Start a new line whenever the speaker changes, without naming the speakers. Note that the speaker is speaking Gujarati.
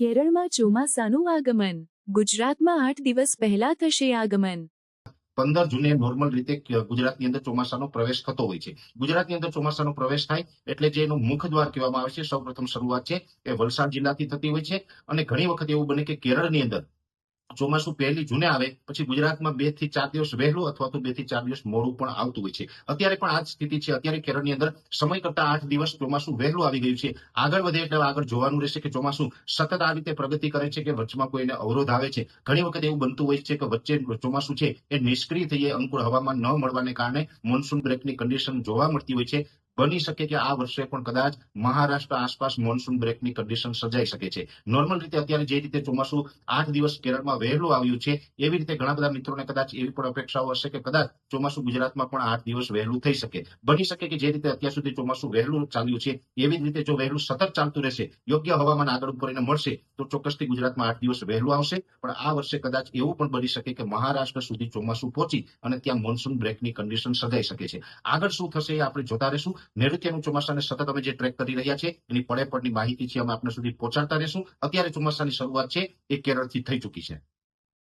કેરળમાં ચોમાસાનું આગમન. ગુજરાતમાં આઠ દિવસ પહેલા થશે આગમન.
પંદર જૂને નોર્મલ રીતે ગુજરાતની અંદર ચોમાસાનો પ્રવેશ થતો હોય છે. ગુજરાતની અંદર ચોમાસાનો પ્રવેશ થાય એટલે જે એનું મુખ દ્વાર કહેવામાં આવે છે, સૌપ્રથમ શરૂઆત છે એ વલસાડ જિલ્લાથી થતી હોય છે અને ઘણી વખત એવું બને કે કેરળની અંદર ચોમાસું પહેલી જૂને આવે, પછી ગુજરાતમાં બેથી ચાર દિવસ વહેલું અથવા તો બેથી ચાર દિવસ મોડું પણ આવતું હોય છે. અત્યારે પણ આ જ સ્થિતિ છે. અત્યારે કેરળની અંદર સમય કરતા આઠ દિવસ ચોમાસું વહેલું આવી ગયું છે. આગળ વધે એટલે આગળ જોવાનું રહેશે કે ચોમાસું સતત આ રીતે પ્રગતિ કરે છે કે વચમાં કોઈને અવરોધ આવે છે. ઘણી વખત એવું બનતું હોય છે કે વચ્ચે ચોમાસું છે એ નિષ્ક્રિય થઈએ, અનુકૂળ હવામાન ન મળવાને કારણે મોન્સૂન બ્રેકની કન્ડિશન જોવા મળતી હોય છે. બની શકે કે આ વર્ષે પણ કદાચ મહારાષ્ટ્ર આસપાસ મોન્સૂન બ્રેકની કન્ડિશન સર્જાઈ શકે છે. નોર્મલ રીતે અત્યારે જે રીતે ચોમાસું આઠ દિવસ કેરળમાં વહેલું આવ્યું છે, એવી રીતે ઘણા બધા મિત્રોને કદાચ એવી પણ અપેક્ષાઓ હશે કે કદાચ ચોમાસું ગુજરાતમાં પણ આઠ દિવસ વહેલું થઈ શકે. બની શકે કે જે રીતે અત્યાર સુધી ચોમાસું વહેલું ચાલ્યું છે, એવી જ રીતે જો વહેલું સતત ચાલતું રહેશે, યોગ્ય હવામાન આગળ ઉપરીને મળશે, તો ચોક્કસથી ગુજરાતમાં આઠ દિવસ વહેલું આવશે. પણ આ વર્ષે કદાચ એવું પણ બની શકે કે મહારાષ્ટ્ર સુધી ચોમાસું પહોંચી અને ત્યાં મોન્સૂન બ્રેકની કન્ડિશન સર્જાઈ શકે છે. આગળ શું થશે એ આપણે જોતા રહેશું. નૈઋત્યનું ચોમાસાને સતત અમે જે ટ્રેક કરી રહ્યા છે એની પડે પડની માહિતી છે, અમે આપણે સુધી પહોંચાડતા રહેશું. અત્યારે ચોમાસાની શરૂઆત છે, એ કેરળથી થઈ ચૂકી છે.